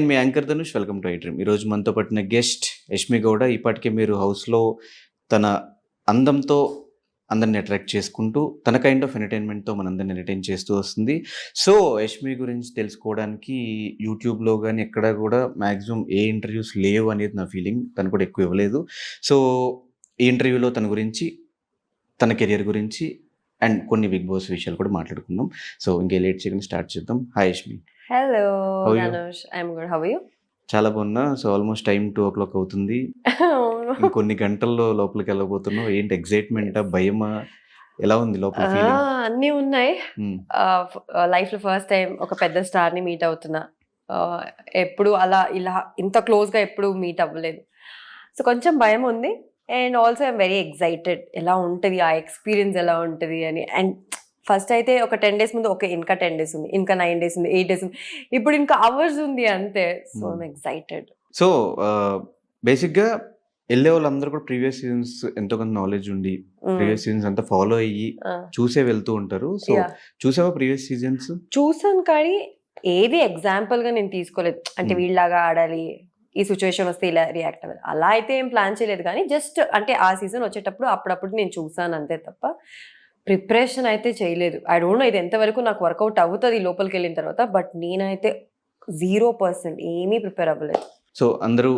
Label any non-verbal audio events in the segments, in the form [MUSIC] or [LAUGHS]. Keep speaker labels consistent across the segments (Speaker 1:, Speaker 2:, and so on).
Speaker 1: నేను మీ anchor Dhanush welcome to iDream ఈరోజు మనతో పట్టిన గెస్ట్ యష్మి గౌడ. ఇప్పటికే మీరు హౌస్లో తన అందంతో అందరిని అట్రాక్ట్ చేసుకుంటూ తన కైండ్ ఆఫ్ ఎంటర్టైన్మెంట్తో మనందరిని ఎంటర్టైన్ చేస్తూ వస్తుంది. సో యష్మి గురించి తెలుసుకోవడానికి యూట్యూబ్లో కానీ ఎక్కడ కూడా మ్యాక్సిమం ఏ ఇంటర్వ్యూస్ లేవు అనేది నా ఫీలింగ్ తను కూడా ఎక్కువ ఇవ్వలేదు. సో ఈ ఇంటర్వ్యూలో తన గురించి తన కెరియర్ గురించి అండ్ కొన్ని బిగ్ బాస్ విషయాలు కూడా మాట్లాడుకుందాం. సో ఇంకే లేట్ చేయకుండా స్టార్ట్ చేద్దాం. Hi Yashmi
Speaker 2: hello good how you
Speaker 1: చాలా బాగున్నా. So almost time two o'clock అవుతుంది [LAUGHS] ఇంకొన్ని గంటల్లో లోపలికి వెళ్ళబోతున్నావు. ఏంటి ఎగ్జైట్మెంట్ భయమా? ఎలా ఉంది లోపల
Speaker 2: అన్నీ ఉన్నాయి. లైఫ్లో ఫస్ట్ టైం ఒక పెద్ద స్టార్ని మీట్ అవుతున్నా. ఎప్పుడు అలా ఇలా ఇంత క్లోజ్గా ఎప్పుడు మీట్ అవ్వలేదు. సో కొంచెం భయం ఉంది. And also I'm very excited ఎలా ఉంటుంది? ఆ ఎక్స్పీరియన్స్ ఎలా ఉంటుంది అని. అండ్ ఫస్ట్ అయితే ఒక టెన్ డేస్ ముందు ఓకే ఇంకా టెన్ డేస్ ఉంది. ఇంకా నైన్ డేస్ ఉంది ఎయిట్ డేస్ ఉంది. ఇప్పుడు ఇంకా అవర్స్ ఉంది అంతే. So
Speaker 1: Hmm.
Speaker 2: I'm excited
Speaker 1: so బేసిక్గా వెళ్ళే వాళ్ళందరూ కూడా ప్రీవియస్ సీజన్స్ ఎంతో కొంత నాలెడ్జ్ ఉండి ప్రీవియస్ సీజన్స్ అంతా ఫాలో అయ్యి చూసే వెళ్తూ ఉంటారు. సో. చూసావా ప్రీవియస్ సీజన్స్
Speaker 2: చూసాను కానీ ఏది ఎగ్జాంపుల్గా నేను తీసుకోలేదు. అంటే
Speaker 1: Hmm.
Speaker 2: వీళ్ళలాగా ఆడాలి ఈ సిచ్యువేషన్ వస్తే ఇలా రియాక్ట్ అవ్వాలి అలా అయితే ఏం ప్లాన్ చేయలేదు కానీ జస్ట్ అంటే ఆ సీజన్ వచ్చేటప్పుడు అప్పుడప్పుడు నేను చూసాను అంతే తప్ప ప్రిపరేషన్ అయితే చేయలేదు. ఐ డోంట్ నో ఇది ఎంతవరకు నాకు వర్కౌట్ అవుతుంది లోపలికి వెళ్ళిన తర్వాత బట్ నేనైతే జీరో పర్సెంట్ ఏమీ ప్రిపేర్ అవ్వలేదు.
Speaker 1: సో అందరూ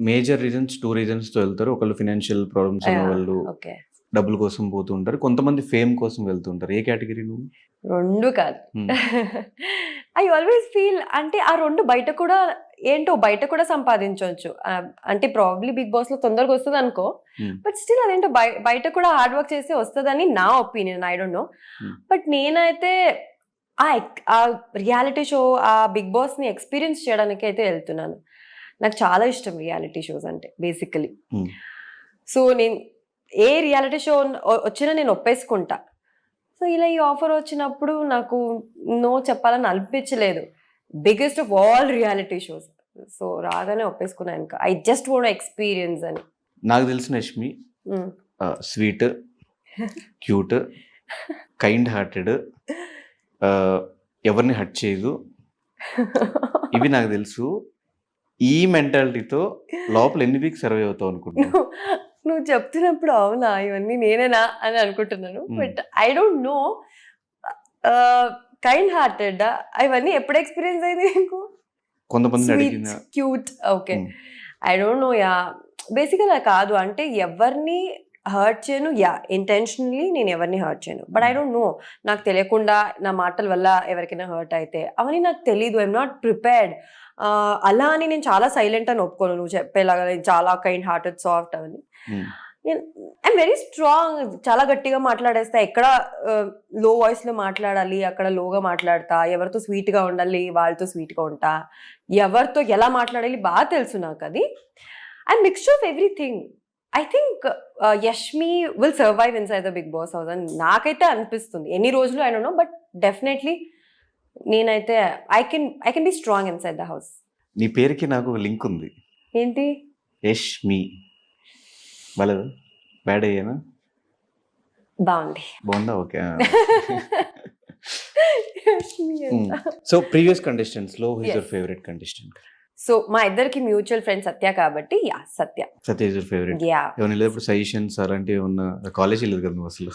Speaker 1: మేజర్ రీజన్స్ టూ రీజన్స్తో వెళ్తారు. ఒకళ్ళు ఫినాన్షియల్ ప్రాబ్లమ్స్ వాళ్ళు
Speaker 2: ఓకే
Speaker 1: డబ్బుల కోసం పోతూ ఉంటారు. కొంతమంది ఫేమ్ కోసం వెళ్తూ ఉంటారు. ఏ కేటగిరీ నువ్వు?
Speaker 2: రెండు కాదు. ఐ ఆల్వేస్ ఫీల్ అంటే ఆ రెండు బయట కూడా ఏంటో బయట కూడా సంపాదించవచ్చు అంటే ప్రాబ్లీ బిగ్ బాస్లో తొందరగా వస్తుంది అనుకో
Speaker 1: Hmm.
Speaker 2: బట్ స్టిల్ అదేంటో బయ- బయట కూడా హార్డ్ వర్క్ చేస్తే వస్తుందని నా opinion I don't know
Speaker 1: Hmm.
Speaker 2: But నేనైతే ఆ ఎక్- ఆ రియాలిటీ షో ఆ బిగ్ బాస్ని ఎక్స్పీరియన్స్ చేయడానికి అయితే వెళ్తున్నాను. నాకు చాలా ఇష్టం రియాలిటీ షోస్ అంటే బేసికలీ
Speaker 1: Hmm.
Speaker 2: సో నేను ఏ రియాలిటీ షో వచ్చినా నేను ఒప్పేసుకుంటా. సో ఇలా ఈ ఆఫర్ వచ్చినప్పుడు నాకు నో చెప్పాలని అనిపించలేదు. Biggest of all reality shows so రాగానే ఒప్పేసుకున్నాను ఇంకా. ఐ జస్ట్ వాంట్ ఎక్స్పీరియన్స్ అని.
Speaker 1: నాకు తెలిసిన Yashmi
Speaker 2: Mm.
Speaker 1: Sweet cute kind hearted ఎవరిని హట్ చేయదు. ఇవి నాకు తెలుసు. ఈ మెంటాలిటీతో లోపల ఎన్ని వీక్స్ సర్వే అవుతావు అనుకుంటున్నాను
Speaker 2: నువ్వు చెప్తున్నప్పుడు అవునా? ఇవన్నీ నేనేనా అని అనుకుంటున్నాను. But I don't know kind hearted ఇవన్నీ ఎప్పుడు ఎక్స్పీరియన్స్ అయింది నీకు?
Speaker 1: కొంతమంది అడిగిన
Speaker 2: cute okay. I don't know yeah బేసిక్గా కాదు. అంటే ఎవరిని హర్ట్ చేయను? యా ఇంటెన్షనలీ నేను ఎవరిని హర్ట్ చేయను. బట్ ఐ డోంట్ నో నాకు తెలియకుండా నా మాటల వల్ల ఎవరికైనా హర్ట్ అయితే. అవన్నీ నాకు తెలీదు. ఐఎమ్ నాట్ ప్రిపేర్డ్ అలా అని నేను చాలా సైలెంట్ అని ఒప్పుకోను. నువ్వు చెప్పేలాగా నేను చాలా కైండ్ హార్టెడ్ సాఫ్ట్ అవన్నీ. నేను ఐఎమ్ వెరీ స్ట్రాంగ్ చాలా గట్టిగా మాట్లాడేస్తా. ఎక్కడ లో వాయిస్లో మాట్లాడాలి అక్కడ లోగా మాట్లాడతా. ఎవరితో స్వీట్గా ఉండాలి వాళ్ళతో స్వీట్గా ఉంటా. ఎవరితో ఎలా మాట్లాడాలి బాగా తెలుసు నాకు అది and mixture of everything I think Yashmi will survive inside the Bigg Boss house అని నాకైతే అనిపిస్తుంది. ఎన్ని రోజులు ఐ నో బట్ డెఫినెట్లీ నేనైతే I can I can be strong inside the house
Speaker 1: నీ పేరుకి నాకు ఒక లింక్ ఉంది.
Speaker 2: ఏంటి?
Speaker 1: యష్ మీ బాలేదు బ్యాడ్ అయ్యానా?
Speaker 2: బాగుంది.
Speaker 1: బాగుందా? Okay. So previous కంటెస్టెంట్స్లో his. Your favourite contestant
Speaker 2: so మా ఇద్దరికి మ్యూచువల్ ఫ్రెండ్ సత్య కాబట్టి yeah Satya.
Speaker 1: Satya your favourite
Speaker 2: yeah
Speaker 1: ఏమైనా వెళ్ళేటప్పుడు సజెషన్స్ అలాంటివి ఉన్న కాలేజ్ వెళ్ళదు కదా అసలు.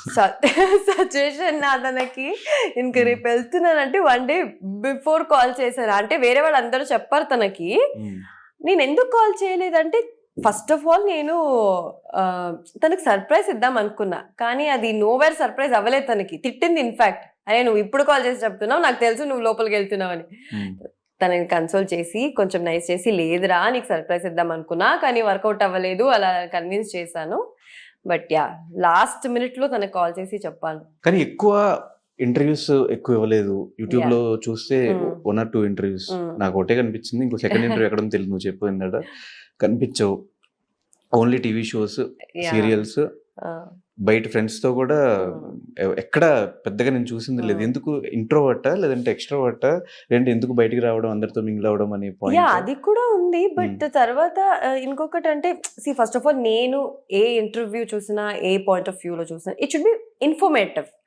Speaker 2: సజెషన్ [LAUGHS] నా తనకి. ఇంక రేపు వెళ్తున్నానంటే వన్ డే బిఫోర్ కాల్ చేశాను అంటే వేరే వాళ్ళు అందరూ చెప్పారు తనకి.
Speaker 1: Mm.
Speaker 2: నేను ఎందుకు కాల్ చేయలేదంటే ఫస్ట్ ఆఫ్ ఆల్ నేను తనకి సర్ప్రైజ్ ఇద్దాం అనుకున్నా. కానీ అది నోవేర్ సర్ప్రైజ్ అవ్వలేదు తనకి. తిట్టింది ఇన్ఫాక్ట్ అరే నువ్వు ఇప్పుడు కాల్ చేసి చెప్తున్నావు నాకు తెలుసు నువ్వు లోపలికి వెళ్తున్నావు అని
Speaker 1: Mm.
Speaker 2: తనని కన్సోల్ చేసి కొంచెం నైస్ చేసి లేదురా నీకు సర్ప్రైజ్ ఇద్దాం అనుకున్నా కానీ వర్కౌట్ అవ్వలేదు అలా కన్విన్స్ చేశాను. బట్ యా లాస్ట్ మినిట్లో తనకు కాల్ చేసి చెప్పాను.
Speaker 1: కానీ ఎక్కువ ఇంటర్వ్యూస్ ఎక్కువ ఇవ్వలేదు యూట్యూబ్. లో చూస్తే. One or two interviews. నాకు ఒకటే కనిపించింది ఇంకో సెకండ్ ఇంటర్వ్యూ ఎక్కడ తెలియదు నువ్వు చెప్పు ఇందట కనిపించవు ఓన్లీ టీవీ షోస్. సీరియల్స్ బయట ఫ్రెండ్స్తో కూడా
Speaker 2: Mm.
Speaker 1: ఎ- ఎక్కడ పెద్దగా నేను చూసింది లేదు
Speaker 2: Mm.
Speaker 1: ఎందుకు ఇంట్రోవర్టా లేదంటే ఎక్స్ట్రోవర్ట లేదంటే ఎందుకు బయటికి రావడం అందరితో మింగిల్ అవడం అనే పాయింట్
Speaker 2: అది కూడా ఉంది బట్ తర్వాత ఆ, ఇంకొకటి అంటే సి ఫస్ట్ ఆఫ్ ఆల్ నేను ఏ ఇంటర్వ్యూ చూసినా ఏ పాయింట్ ఆఫ్ వ్యూలో చూసినా it should be informative
Speaker 1: Hmm.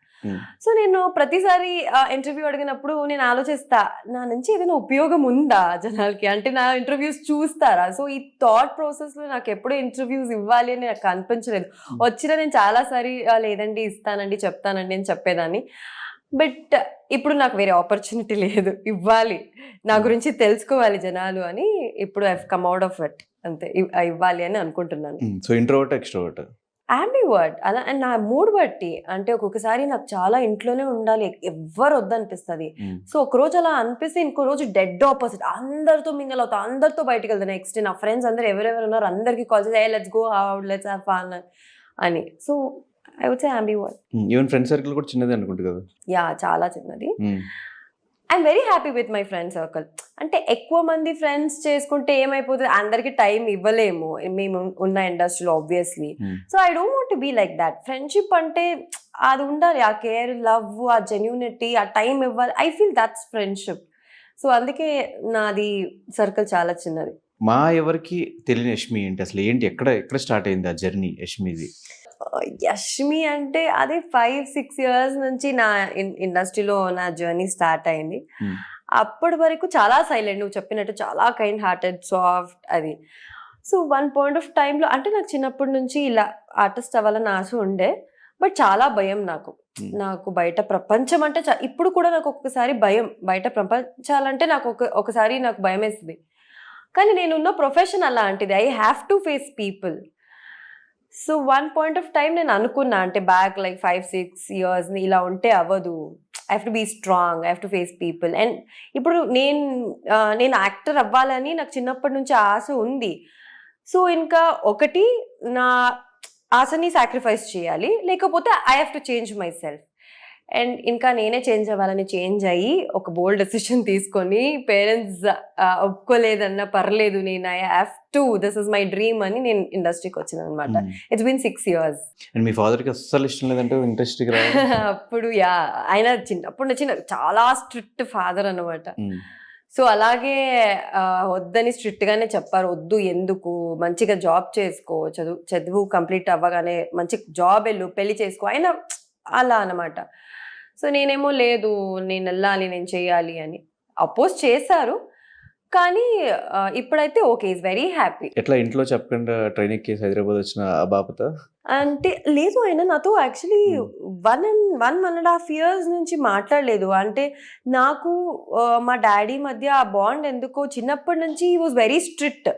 Speaker 2: So నేను ప్రతిసారి ఇంటర్వ్యూ అడిగినప్పుడు నేను ఆలోచిస్తా నా నుంచి ఏదైనా ఉపయోగం ఉందా జనాలకి? అంటే నా ఇంటర్వ్యూస్ చూస్తారా? సో ఈ థాట్ ప్రాసెస్లో నాకు ఎప్పుడు ఇంటర్వ్యూస్ ఇవ్వాలి అని నాకు అనిపించలేదు.
Speaker 1: Hmm.
Speaker 2: వచ్చిన నేను చాలా సారి "ఆ, లేదండి ఇస్తానండి చెప్తానండి అని చెప్పేదాన్ని. బట్ ఇప్పుడు నాకు వేరే ఆపర్చునిటీ లేదు. ఇవ్వాలి. నా
Speaker 1: Hmm.
Speaker 2: గురించి తెలుసుకోవాలి జనాలు అని ఇప్పుడు I come out of it అంతే. ఇవ్- ఇవ్వాలి అని అనుకుంటున్నాను.
Speaker 1: సో ఇంట్రోవర్ట్ ఎక్స్ట్రోవర్ట్
Speaker 2: వర్డ్ అలా and నా మూడ్ బట్టి అంటే ఒక్కొక్కసారి నాకు చాలా ఇంట్లోనే ఉండాలి. ఎవ్వరు వద్దనిపిస్తుంది. సో ఒక రోజు అలా అనిపిస్తే ఇంకో రోజు డెడ్ ఆపోజిట్ అందరితో మింగల్ అవుతా అందరితో బయటకు వెళ్తాను నెక్స్ట్ నా ఫ్రెండ్స్ అందరు ఎవరెవరు ఉన్నారు అందరికి కాల్ చేసి let's go out let's have fun అని. So I would say word
Speaker 1: even friend circle కూడా చిన్నది అనుకుంటు కదా.
Speaker 2: యా చాలా చిన్నది. I'm very happy with my friend circle అంటే ఎక్కువ మంది ఫ్రెండ్స్ చేసుకుంటే ఏమైపోతుంది? అందరికి టైం ఇవ్వలేము. మేము ఉన్న ఇండస్ట్రీలో obviously. So I don't want be like that friendship అంటే అది ఉండాలి. ఆ కేర్ లవ్ ఆ జెన్యూనిటీ ఆ టైం ఇవ్వాలి. I feel that's friendship so అందుకే నాది సర్కిల్ చాలా చిన్నది.
Speaker 1: మా ఎవరికి తెలియని యష్మి ఏంటి? అసలు ఏంటి? ఎక్కడ ఎక్కడ స్టార్ట్ అయింది ఆ జర్నీ యష్మిది?
Speaker 2: యష్మి అంటే అదే ఫైవ్ సిక్స్ ఇయర్స్ నుంచి నా ఇండస్ట్రీలో నా జర్నీ స్టార్ట్ అయింది.
Speaker 1: Hmm.
Speaker 2: అప్పటి వరకు చాలా సైలెంట్ నువ్వు చెప్పినట్టు చాలా కైండ్ హార్టెడ్ సాఫ్ట్ అది సో వన్ పాయింట్ ఆఫ్ టైంలో అంటే నాకు చిన్నప్పటి నుంచి ఇలా ఆర్టిస్ట్ అవ్వాలని ఆశ ఉండే బట్ చాలా భయం నాకు.
Speaker 1: Hmm.
Speaker 2: నాకు బయట ప్రపంచం అంటే చా- ఇప్పుడు కూడా నాకు ఒక్కొక్కసారి భయం. బయట ప్రపంచాలంటే నాకు ఒక ఒకసారి నాకు భయం వేస్తుంది కానీ నేనున్న ప్రొఫెషన్ అలాంటిది. I have to face people so one point of time నేను అనుకున్నా అంటే back like five six years ఇలా ఉంటే అవ్వదు. I have to be strong I have to face people and ఇప్పుడు నేను నేను యాక్టర్ అవ్వాలని నాకు చిన్నప్పటి నుంచి ఆశ ఉంది. సో ఇంకా ఒకటి నా ఆశని సాక్రిఫైస్ చేయాలి. లేకపోతే I have to change myself and ఇంకా నేనే చేంజ్ అవ్వాలని చేంజ్ అయ్యి ఒక బోల్డ్ డెసిషన్ తీసుకొని పేరెంట్స్ ఒప్పుకోలేదన్నా పర్లేదు నేను I have to this is my dream అని నేను ఇండస్ట్రీకి వచ్చిన అనమాట it's been six years
Speaker 1: and మీ ఫాదర్కి అస్సలు ఇష్టం లేదంటే రావాలి [LAUGHS]
Speaker 2: అప్పుడు యా ఆయన చిన్నప్పటి నుంచి నాకు చాలా స్ట్రిక్ట్ ఫాదర్ అనమాట
Speaker 1: Hmm.
Speaker 2: సో అలాగే వద్దని స్ట్రిక్ట్ గానే చెప్పారు వద్దు ఎందుకు? మంచిగా జాబ్ చేసుకో చదువు చదువు కంప్లీట్ అవ్వగానే మంచి జాబ్ వెళ్ళు పెళ్ళి చేసుకో ఆయన అలా అన్నమాట. సో నేనేమో లేదు నేను వెళ్ళాలి నేను చేయాలి అని అపోజ్ చేశారు. కానీ ఇప్పుడైతే ఓకే ఈజ్ వెరీ హ్యాపీ
Speaker 1: ఎట్లా ఇంట్లో చెప్పకుండా ట్రైన్ ఎక్కేసి హైదరాబాద్ వచ్చిన బాపత?
Speaker 2: అంటే లేదు ఆయన నాతో actually. One and one one and half years నుంచి మాట్లాడలేదు. అంటే నాకు మా డాడీ మధ్య ఆ బాండ్ ఎందుకో చిన్నప్పటి నుంచి ఈ వాజ్ వెరీ స్ట్రిక్ట్.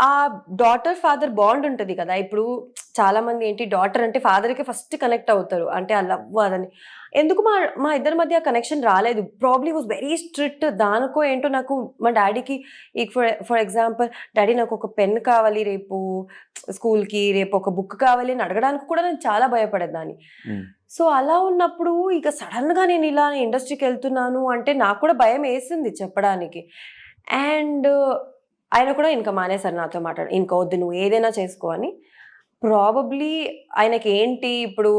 Speaker 2: ఆ డాటర్ ఫాదర్ బాండ్ ఉంటుంది కదా. ఇప్పుడు చాలా మంది ఏంటి డాటర్ అంటే father కి ఫస్ట్ కనెక్ట్ అవుతారు. అంటే ఆ లవ్ అదని ఎందుకు మా మా ఇద్దరి మధ్య కనెక్షన్ రాలేదు? ప్రాబ్లీ వాజ్ వెరీ స్ట్రిక్ట్ దానికో ఏంటో నాకు మా డాడీకి ఫర్ ఫర్ ఎగ్జాంపుల్ డాడీ నాకు ఒక పెన్ కావాలి రేపు స్కూల్కి రేపు ఒక బుక్ కావాలి అని అడగడానికి కూడా నేను చాలా భయపడేదాన్ని.
Speaker 1: Hmm.
Speaker 2: సో అలా ఉన్నప్పుడు ఇక సడన్గా నేను ఇలా ఇండస్ట్రీకి వెళ్తున్నాను అంటే నాకు కూడా భయం వేసింది చెప్పడానికి. అండ్ ఆయన కూడా ఇంకా మానేశారు నాతో మాట్లాడు ఇంకా వద్దు నువ్వు ఏదైనా చేసుకో అని. ప్రాబబ్లీ ఆయనకి ఏంటి ఇప్పుడు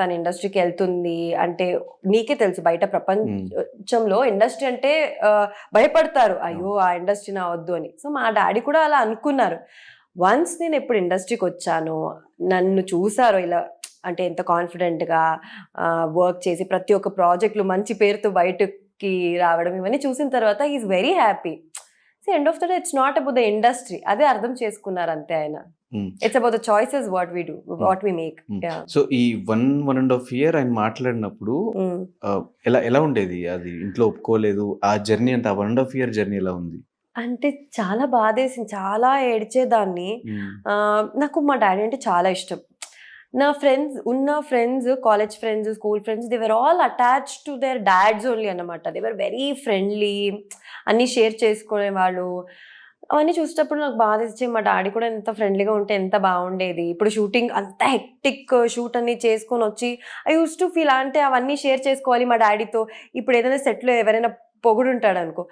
Speaker 2: తన ఇండస్ట్రీకి వెళ్తుంది అంటే నీకే తెలుసు బయట ప్రపంచంలో ఇండస్ట్రీ అంటే భయపడతారు. అయ్యో ఆ ఇండస్ట్రీ నా వద్దు అని. సో మా డాడీ కూడా అలా అనుకున్నారు. వన్స్ నేను ఎప్పుడు ఇండస్ట్రీకి వచ్చానో నన్ను చూసారో ఇలా అంటే ఎంత కాన్ఫిడెంట్గా వర్క్ చేసి ప్రతి ఒక్క ప్రాజెక్టులు మంచి పేరుతో బయటకి రావడం ఇవన్నీ చూసిన తర్వాత is very happy. End of the day it's not about the industry అదే అర్థం చేసుకున్నారు అంతే ఆయన.
Speaker 1: Hmm.
Speaker 2: It's about the choices what we do what we make
Speaker 1: Hmm. So ఈ one one and half year ఆయన మాట్లాడినప్పుడు ఆ, ఎలా ఎలా ఉండేది? అది ఇంట్లో ఒప్పుకోలేదు. ఆ జర్నీ అంత one and half year journey ఎలా ఉంది?
Speaker 2: అంటే చాలా బాధేసింది. చాలా ఏడ్చేదాన్ని.
Speaker 1: Hmm.
Speaker 2: నాకు మా డాడీ అంటే చాలా ఇష్టం. నా ఫ్రెండ్స్ ఉన్న friends college friends school friends they were all attach to their dads only అన్నమాట. దే వర్ ఫ్రెండ్లీ అన్నీ షేర్ చేసుకునే వాళ్ళు. అవన్నీ చూసేటప్పుడు నాకు బాధ ఇచ్చే మా డాడీ కూడా ఎంత ఫ్రెండ్లీగా ఉంటే ఎంత బాగుండేది. ఇప్పుడు షూటింగ్ అంత హెక్టిక్ షూట్ అన్ని చేసుకొని వచ్చి ఐ యూస్ టు ఫీల్ అంటే అవన్నీ షేర్ చేసుకోవాలి మా డాడీతో ఇప్పుడు ఏదైనా సెట్లో ఎవరైనా పొగుడు ఉంటాడు అనుకో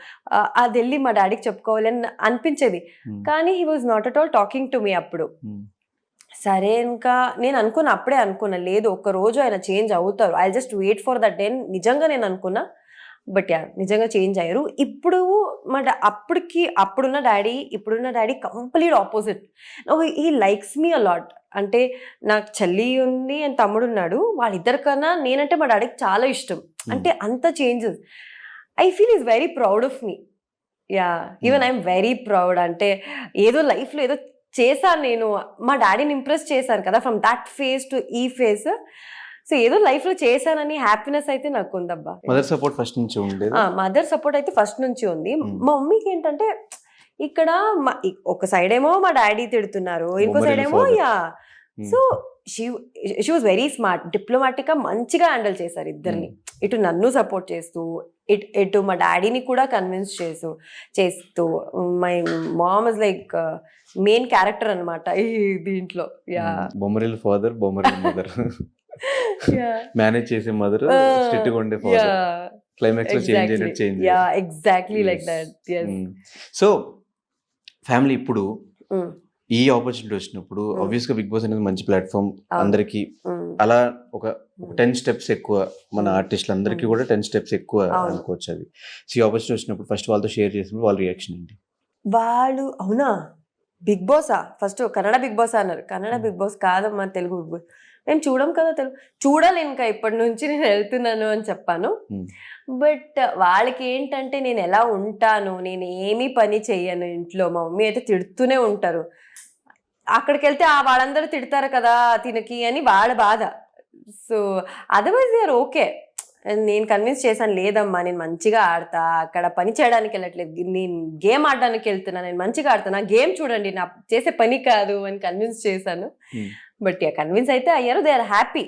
Speaker 2: అది వెళ్ళి మా డాడీకి చెప్పుకోవాలి అని అనిపించేది. కానీ he was not at all talking to me అప్పుడు. సరే ఇంకా నేను అనుకున్నా అప్పుడే అనుకున్నా లేదు ఒక రోజు ఆయన చేంజ్ అవుతారు. I just wait for that day నిజంగా నేను అనుకున్నా. బట్ యా నిజంగా చేంజ్ అయ్యారు. ఇప్పుడు మా డా అప్పటికి అప్పుడున్న డాడీ ఇప్పుడున్న daddy complete opposite. He likes me a lot అంటే నాకు చెల్లి ఉంది అండ్ తమ్ముడు ఉన్నాడు. వాళ్ళిద్దరి కన్నా నేనంటే మా డాడీకి చాలా ఇష్టం. అంటే అంత changes. I feel he's very proud of me yeah even I'm very proud అంటే ఏదో లైఫ్లో ఏదో చేశాను నేను. మా డాడీని ఇంప్రెస్ చేశాను కదా ఫ్రమ్ దట్ ఫేస్ టు ఈ ఫేస్ సో ఏదో లైఫ్లో చేశానని హ్యాపీనెస్ అయితే నాకు ఉందబ్బా
Speaker 1: మదర్ సపోర్ట్ ఫస్ట్ నుంచి ఉండేది?
Speaker 2: మదర్ సపోర్ట్ అయితే ఫస్ట్ నుంచి ఉంది.
Speaker 1: Hmm.
Speaker 2: మా మమ్మీకి ఏంటంటే ఇక్కడ ఒక సైడ్ ఏమో మా డాడీ తిడుతున్నారు ఇంకో సైడ్ ఏమో. Yeah.
Speaker 1: Hmm.
Speaker 2: So she she was very smart డిప్లొమాటిక్గా మంచిగా హ్యాండిల్ చేశారు ఇద్దరిని. ఇటు నన్ను సపోర్ట్ చేస్తూ ఇటు ఇటు మా డాడీని కూడా కన్విన్స్ చేస్తూ చేస్తూ my mom is like main character అనమాట ఈ దీంట్లో. Yeah
Speaker 1: Bommarillu father Bommarillu mother manage చేసే మదర్ స్ట్రిక్ట్గా ఉండే ఫాదర్ క్లైమాక్స్లో చేంజ్ అయినట్టు change
Speaker 2: yeah exactly like. That
Speaker 1: so family ఇప్పుడు
Speaker 2: Mm.
Speaker 1: ఈ ఆపర్చునిటీ వచ్చినప్పుడు
Speaker 2: Mm.
Speaker 1: ఆబ్వియస్గా బిగ్ బాస్ అనేది మంచి ప్లాట్ఫామ్. అందరికి. అలా ఒక టెన్ స్టెప్స్ ఎక్కువ మన
Speaker 2: Mm.
Speaker 1: ఆర్టిస్టులు అందరికీ
Speaker 2: Mm.
Speaker 1: కూడా టెన్ స్టెప్స్ ఎక్కువ. అనుకోవచ్చు అది. సో ఈ ఆపర్చునిటీ వచ్చినప్పుడు ఫస్ట్ వాళ్ళతో షేర్ చేసినప్పుడు వాళ్ళ రియాక్షన్ ఏంటి?
Speaker 2: వాళ్ళు అవునా? బిగ్ బాసా? ఫస్ట్ కన్నడ బిగ్ బాస్ అన్నారు. కన్నడ
Speaker 1: Hmm.
Speaker 2: బిగ్ బాస్ కాదమ్మా తెలుగు బిగ్ బాస్. మేము చూడం కదా తెలుగు. చూడాలి ఇంకా ఇప్పటి నుంచి నేను వెళ్తున్నాను అని చెప్పాను.
Speaker 1: Hmm.
Speaker 2: బట్ వాళ్ళకి ఏంటంటే నేను ఎలా ఉంటాను నేను ఏమీ పని చెయ్యను ఇంట్లో. మా మమ్మీ అయితే తిడుతూనే ఉంటారు. అక్కడికి వెళ్తే ఆ వాళ్ళందరూ తిడతారు కదా తినకి అని వాళ్ళ బాధ. సో అదర్వైజ్ ఆర్ ఓకే నేను కన్విన్స్ చేశాను లేదమ్మా నేను మంచిగా ఆడతా అక్కడ పని చేయడానికి వెళ్ళట్లేదు నేను గేమ్ ఆడడానికి వెళ్తున్నా నేను మంచిగా ఆడుతున్నా గేమ్ చూడండి నా చేసే పని కాదు అని కన్విన్స్ చేశాను. బట్ యా కన్విన్స్ అయితే అయ్యారు దే ఆర్ హ్యాపీ.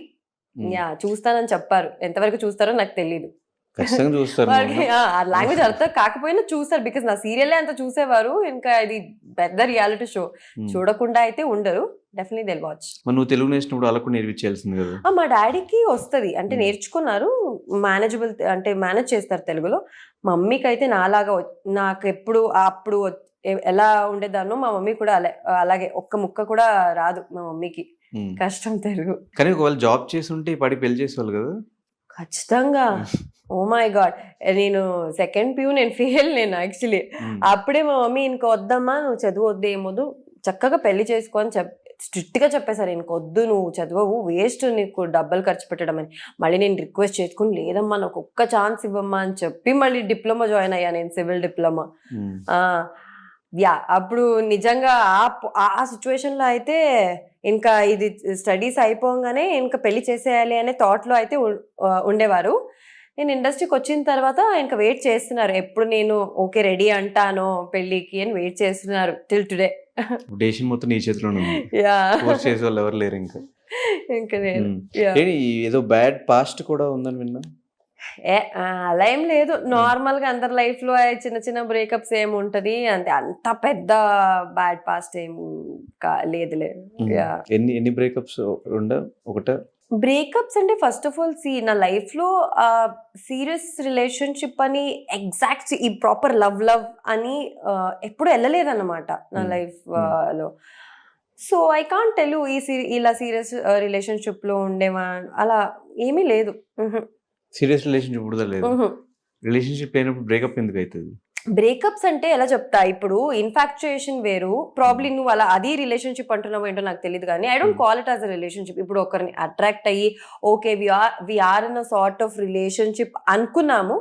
Speaker 2: యా చూస్తానని చెప్పారు ఎంతవరకు చూస్తారో నాకు తెలియదు
Speaker 1: ఖచ్చితంగా చూస్తారు
Speaker 2: లాంగ్వేజ్ అర్థం కాకపోయినా చూస్తారు బికాస్ నా సీరియలే అంత చూసేవారు. ఇంకా ఇది పెద్ద రియాలిటీ షో
Speaker 1: Mm.
Speaker 2: చూడకుండా అయితే ఉండరు. డెఫినెట్లీ దిల్ వాచ్
Speaker 1: నువ్వు తెలుగు నేర్చినప్పుడు వాళ్ళకు నేర్పించాల్సింది కదా.
Speaker 2: మా డాడీకి వస్తుంది. అంటే
Speaker 1: Hmm.
Speaker 2: నేర్చుకున్నారు. మేనేజబుల్ అంటే మేనేజ్ చేస్తారు తెలుగులో. మమ్మీకి అయితే నాలాగా నాకు ఎప్పుడు అప్పుడు ఎలా ఉండేదాన్నో మా మమ్మీ కూడా అలా అలాగే ఒక్క ముక్క కూడా రాదు మా మమ్మీకి.
Speaker 1: Mm.
Speaker 2: కష్టం తెలుగు.
Speaker 1: కానీ ఒకవేళ జాబ్ చేసి ఉంటే పాటికి పెళ్ళి చేసేవాళ్ళు కదా.
Speaker 2: ఖచ్చితంగా. ఓ మై గాడ్ నేను సెకండ్ ప్యూ నేను ఫెయిల్ నేను యాక్చువల్లీ. అప్పుడే మా మమ్మీ ఇంక వద్దమ్మా నువ్వు చదువు వద్దు ఏమొద్దు. చక్కగా పెళ్ళి చేసుకో అని చెప్ స్ట్రిక్ట్గా చెప్పేశారు. ఇంక వద్దు నువ్వు చదవవు వేస్ట్ నీకు డబ్బులు ఖర్చు పెట్టడం అని మళ్ళీ నేను రిక్వెస్ట్ చేసుకుని లేదమ్మా నాకు ఒక్క ఛాన్స్ ఇవ్వమ్మా అని చెప్పి మళ్ళీ డిప్లొమా జాయిన్ అయ్యా నేను సివిల్ డిప్లొమా. ఆ, యా అప్పుడు నిజంగా ఆ ఆ సిచ్యువేషన్లో అయితే ఇంకా ఇది స్టడీస్ అయిపోగానే ఇంకా పెళ్ళి చేసేయాలి అనే థాట్లో అయితే ఉండేవారు. నేను ఇండస్ట్రీకి వచ్చిన తర్వాత ఇంకా వెయిట్ చేస్తున్నారు. ఎప్పుడు నేను ఓకే రెడీ అంటానో పెళ్ళికి అని వెయిట్ చేస్తున్నారు టిల్ టుడే.
Speaker 1: డేషన్ మొత్తం నీ చేతిలోనే ఉంది. చేసే వాళ్ళు ఎవరు లేరు ఇంకా.
Speaker 2: ఇంకా నేను
Speaker 1: ఏదో బ్యాడ్ పాస్ట్ కూడా ఉందని విన్నా?
Speaker 2: ఏ అలా ఏం లేదు. నార్మల్గా అందరి లైఫ్లో చిన్న చిన్న బ్రేకప్స్ ఏమి ఉంటది? అంటే అంత పెద్ద బ్యాడ్ పాస్ట్ ఏం కా- లేదు లేదు. యా
Speaker 1: ఎన్ని ఎన్ని బ్రేకప్స్ ఉండ ఒకట?
Speaker 2: బ్రేకప్స్ అంటే ఫస్ట్ ఆఫ్ ఆల్ సి నా లైఫ్లో సీరియస్ రిలేషన్షిప్ అని ఎగ్జాక్ట్ ఈ ప్రాపర్ లవ్ లవ్ అని ఎప్పుడు వెళ్ళలేదన్నమాట నా
Speaker 1: Hmm.
Speaker 2: Life
Speaker 1: Hmm.
Speaker 2: లో. సో ఐ కాంట్ టెల్ ఈ ఇలా సీరియస్ రిలేషన్షిప్లో ఉండేవా? అలా ఏమీ లేదు.
Speaker 1: సీరియస్ రిలేషన్షిప్ కూడా లేదు. రిలేషన్షిప్ లేనప్పుడు బ్రేకప్ ఎందుకు అవుతుంది
Speaker 2: బ్రేకప్స్ అంటే ఎలా చెప్తా? ఇప్పుడు ఇన్ఫాక్చుయేషన్ వేరు. ప్రాబ్లీ నువ్వు అలా అది రిలేషన్షిప్ అంటున్నావు ఏంటో నాకు తెలియదు కానీ I don't
Speaker 1: Hmm.
Speaker 2: Call it as a relationship. ఇప్పుడు ఒకరిని అట్రాక్ట్ అయ్యి okay we're we're in a sort of relationship అనుకున్నాము.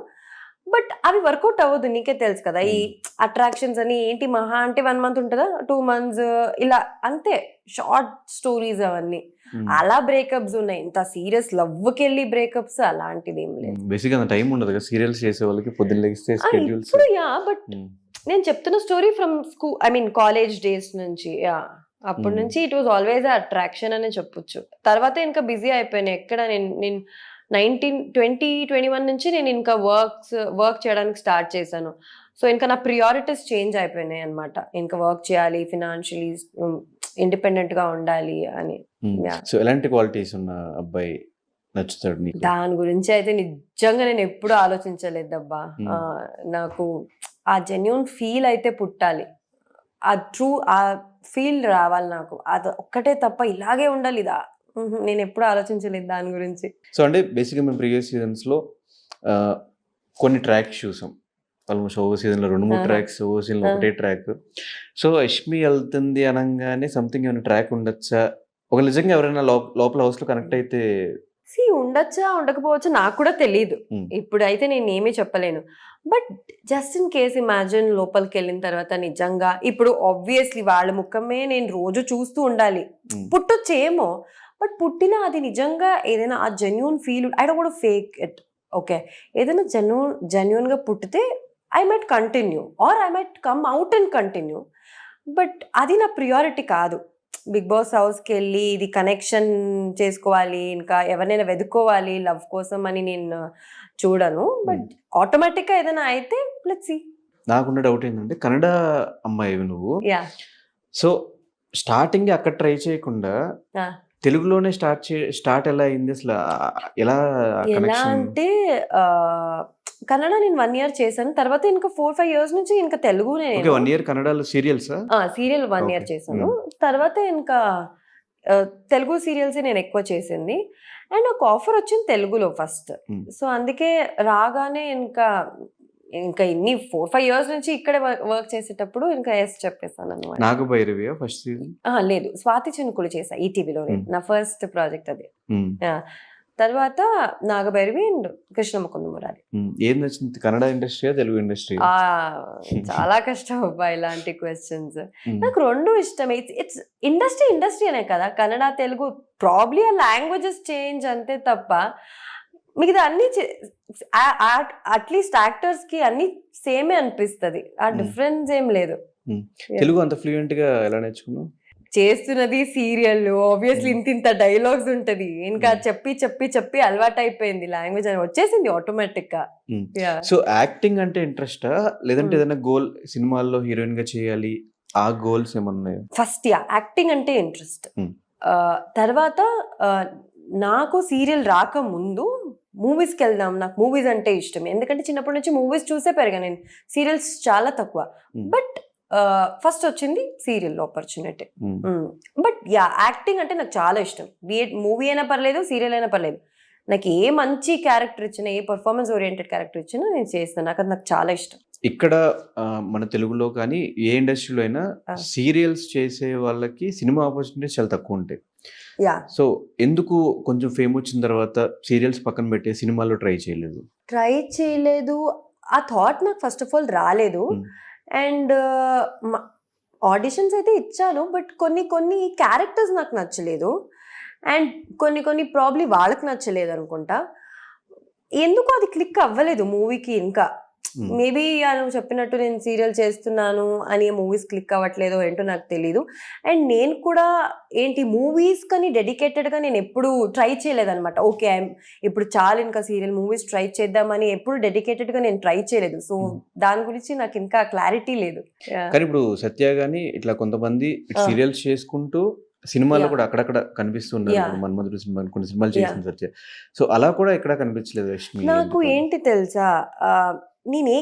Speaker 2: బట్ అవి వర్కౌట్ అవ్వదు నీకే తెలుసు కదా. ఈ అట్రాక్షన్స్ అని ఏంటి మహా అంటే వన్ మంత్ ఉంటుందా? టూ మంత్స్ ఇలా అంతే. షార్ట్ స్టోరీస్ అవన్నీ. అలా బ్రేకప్స్ ఉన్నాయి. ఇంత సీరియస్ లవ్కి వెళ్ళి బ్రేకప్స్ అలాంటిది ఏం లేదు.
Speaker 1: బేసిక్ అంత టైం ఉండదు కదా. సీరియల్స్ చేసే వాళ్ళకి పొద్దున్న లెగిస్తే స్కెడ్యూల్స్
Speaker 2: యా బట్ నేను చెప్తున్న story from school I mean college days నుంచి యా. అప్పటి. నుంచి ఇట్ వాజ్ ఆల్వేస్ అట్రాక్షన్ అనే చెప్పొచ్చు. తర్వాత ఇంకా బిజీ అయిపోయాను ఎక్కడ నేను నేను నైన్టీన్ ట్వంటీ ట్వంటీ వన్ నుంచి నేను ఇంకా వర్క్స్ వర్క్ చేయడానికి స్టార్ట్ చేశాను. సో ఇంకా నా ప్రియారిటీస్ చేంజ్ అయిపోయినాయి అనమాట ఇంకా వర్క్ చేయాలి ఫినాన్షియలీ ఇండిపెండెంట్గా ఉండాలి అని.
Speaker 1: సో ఎలాంటి క్వాలిటీస్ ఉన్న అబ్బాయి నచ్చుతాడు
Speaker 2: దాని గురించి అయితే నిజంగా నేను ఎప్పుడూ ఆలోచించలేదబ్బా. నాకు ఆ జెన్యున్ ఫీల్ అయితే పుట్టాలి. ఆ ట్రూ ఆ ఫీల్ రావాలి నాకు. అది ఒక్కటే తప్ప ఇలాగే ఉండాలి. ఇదా నేను ఎప్పుడు ఆలోచించలేదు దాని గురించి.
Speaker 1: సో అంటే బేసిక్గా మేము ప్రీవియస్ సీజన్స్లో కొన్ని ట్రాక్స్ చూసాం ఆల్మోస్ట్ ఓవర్ సీజన్లో రెండు మూడు. ట్రాక్స్ ఓవర్ సీజన్లో ఒకటే ట్రాక్ సో యష్మి వెళ్తుంది అనగానే సంథింగ్ ఏమైనా ట్రాక్ ఉండొచ్చా? ఒక నిజంగా ఎవరైనా లోప- లోపల హౌస్లో కనెక్ట్ అయితే
Speaker 2: సి ఉండొచ్చా ఉండకపోవచ్చా నాకు కూడా తెలియదు. ఇప్పుడైతే నేను ఏమీ చెప్పలేను. But just in case imagine లోపలికి వెళ్ళిన తర్వాత నిజంగా ఇప్పుడు ఆబ్వియస్లీ వాళ్ళ ముఖమే నేను రోజు చూస్తూ ఉండాలి. పుట్టొచ్చేమో బట్ పుట్టిన అది నిజంగా ఏదైనా ఆ genuine feel I don't fake it okay ఏదైనా జెన్యున్ జెన్యున్గా పుట్టితే I might continue or I might come out and continue but అది నా ప్రియారిటీ కాదు. బిగ్ బాస్ హౌస్కి వెళ్ళి ఇది కనెక్షన్ చేసుకోవాలి ఇంకా ఎవరినైనా వెతుక్కోవాలి లవ్ కోసం అని నేను చూడను. బట్ ఆటోమేటిక్గా ఏదైనా అయితే లెట్స్ సి
Speaker 1: నాకున్న డౌట్ ఏంటంటే కన్నడ అమ్మాయి నువ్వు.
Speaker 2: యా
Speaker 1: సో స్టార్టింగ్ అక్కడ ట్రై చేయకుండా
Speaker 2: Ah.
Speaker 1: తెలుగులోనే స్టార్ట్ చే స్టార్ట్ ఎలా అయింది అసలు? ఎలా
Speaker 2: ఎలా అంటే కన్నడ నేను వన్ ఇయర్ చేశాను. తర్వాత ఇంకా ఫోర్ ఫైవ్ ఇయర్స్ నుంచి ఇంకా తెలుగు
Speaker 1: ఓకే వన్ ఇయర్ కన్నడలో సీరియల్స్?
Speaker 2: Serial one year. చేశాను. తర్వాత ఇంకా తెలుగు సీరియల్స్ నేను ఎక్కువ చేసింది. అండ్ ఒక ఆఫర్ వచ్చింది తెలుగులో ఫస్ట్. సో అందుకే రాగానే ఇంకా ఇంకా ఇన్ని ఫోర్ ఫైవ్ ఇయర్స్ నుంచి ఇక్కడే వర్క్ చేసేటప్పుడు ఇంకా ఎస్ చెప్పేసాను అనమాట
Speaker 1: నాగభైరవి ఫస్ట్ సీజన్
Speaker 2: లేదు. స్వాతి చినుకులు చేసా ఈటీవీలో
Speaker 1: Hmm.
Speaker 2: నా ఫస్ట్ ప్రాజెక్ట్ అది. తర్వాత నాగభైరవి అండ్ కృష్ణ ముకుంద మురారి.
Speaker 1: ఏం నచ్చింది? కన్నడ ఇండస్ట్రీ తెలుగు ఇండస్ట్రీ
Speaker 2: ఆ, చాలా కష్టం అబ్బా ఇలాంటి క్వశ్చన్స్ నాకు రెండు ఇష్టమే ఇట్స్ ఇట్స్ ఇండస్ట్రీ ఇండస్ట్రీ అనే కదా. కన్నడ తెలుగు ప్రాబ్లీ ఆ లాంగ్వేజెస్ చేంజ్ అంతే తప్ప మిగతా అన్ని అట్లీస్ట్ యాక్టర్స్కి అన్ని సేమే అనిపిస్తది ఆ
Speaker 1: Hmm.
Speaker 2: డిఫరెన్స్ ఏం లేదు
Speaker 1: తెలుగు అంత ఫ్లూయెంట్గా ఎలా నేర్చుకున్నావు
Speaker 2: చేస్తున్నది సీరియల్ ఆబ్వియస్లీ
Speaker 1: Hmm.
Speaker 2: ఇంత ఇంత డైలాగ్స్ ఉంటది ఇంకా
Speaker 1: Hmm.
Speaker 2: చెప్పి చెప్పి చెప్పి అలవాటు అయిపోయింది లాంగ్వేజ్ అని వచ్చేసింది ఆటోమేటిక్గా
Speaker 1: Hmm. సో యాక్టింగ్ అంటే ఇంట్రెస్టా లేదంటే
Speaker 2: Hmm.
Speaker 1: ఏదైనా గోల్ సినిమాల్లో హీరోయిన్గా చేయాలి ఆ గోల్స్ ఏమన్నాయో
Speaker 2: ఫస్ట్ యా యాక్టింగ్ అంటే ఇంట్రెస్ట్
Speaker 1: Hmm.
Speaker 2: తర్వాత నాకు సీరియల్ రాక ముందు మూవీస్కి వెళ్దాం. నాకు మూవీస్ అంటే ఇష్టం. ఎందుకంటే చిన్నప్పటి నుంచి మూవీస్ చూసే పెరిగా నేను. సీరియల్స్ చాలా తక్కువ.
Speaker 1: Hmm.
Speaker 2: బట్ ఫస్ట్ వచ్చింది serial opportunity
Speaker 1: Hmm.
Speaker 2: But yeah acting అంటే నాకు చాలా ఇష్టం. మూవీ అయినా పర్లేదు సీరియల్ అయినా పర్లేదు. నాకు ఏ మంచి క్యారెక్టర్ ఇచ్చినా ఏ పర్ఫార్మెన్స్ ఓరియంటెడ్ క్యారెక్టర్ ఇచ్చినా నేను చేస్తాను నాకు అది నాకు చాలా ఇష్టం.
Speaker 1: ఇక్కడ మన తెలుగులో కానీ ఏ ఇండస్ట్రీలో అయినా. సీరియల్స్ చేసే వాళ్ళకి సినిమా ఆపర్చునిటీస్ చాలా తక్కువ ఉంటాయి. సో ఎందుకు కొంచెం ఫేమ్ వచ్చిన తర్వాత సీరియల్స్ పక్కన పెట్టి సినిమాలో ట్రై చేయలేదు?
Speaker 2: ట్రై చేయలేదు. ఆ థాట్ నాకు ఫస్ట్ ఆఫ్ ఆల్ రాలేదు.
Speaker 1: Hmm.
Speaker 2: అండ్ ఆడిషన్స్ అయితే ఇచ్చాను బట్ కొన్ని కొన్ని క్యారెక్టర్స్ నాకు నచ్చలేదు. అండ్ కొన్ని కొన్ని ప్రాబ్లీ వాళ్ళకి నచ్చలేదు అనుకుంటా. ఎందుకు అది క్లిక్ అవ్వలేదు మూవీకి ఇంకా. మేబీ నువ్వు చెప్పినట్టు నేను సీరియల్ చేస్తున్నాను అని మూవీస్ క్లిక్ అవ్వట్లేదో ఏంటో నాకు తెలీదు అండ్ నేను కూడా ఏంటి మూవీస్ కానీ డెడికేటెడ్గా నేను ఎప్పుడు ట్రై చేయలేదన్నమాట ఓకే ఇప్పుడు చాలు ఇంకా సీరియల్ మూవీస్ ట్రై చేద్దామని ఎప్పుడు డెడికేటెడ్గా నేను ట్రై చేయలేదు సో
Speaker 1: Hmm.
Speaker 2: దాని గురించి నాకు ఇంకా క్లారిటీ లేదు.
Speaker 1: కానీ ఇప్పుడు సత్య గాని ఇట్లా కొంతమంది. సీరియల్స్ చేసుకుంటూ సినిమాలో
Speaker 2: Yeah.
Speaker 1: కూడా అక్కడక్కడ కనిపిస్తున్నారు మన్మధుడు సినిమా కొన్ని సినిమాలు. చేసిన సత్య సో అలా కూడా ఎక్కడ కనిపించలేదు
Speaker 2: నాకు? ఏంటి తెలుసా నేను ఏ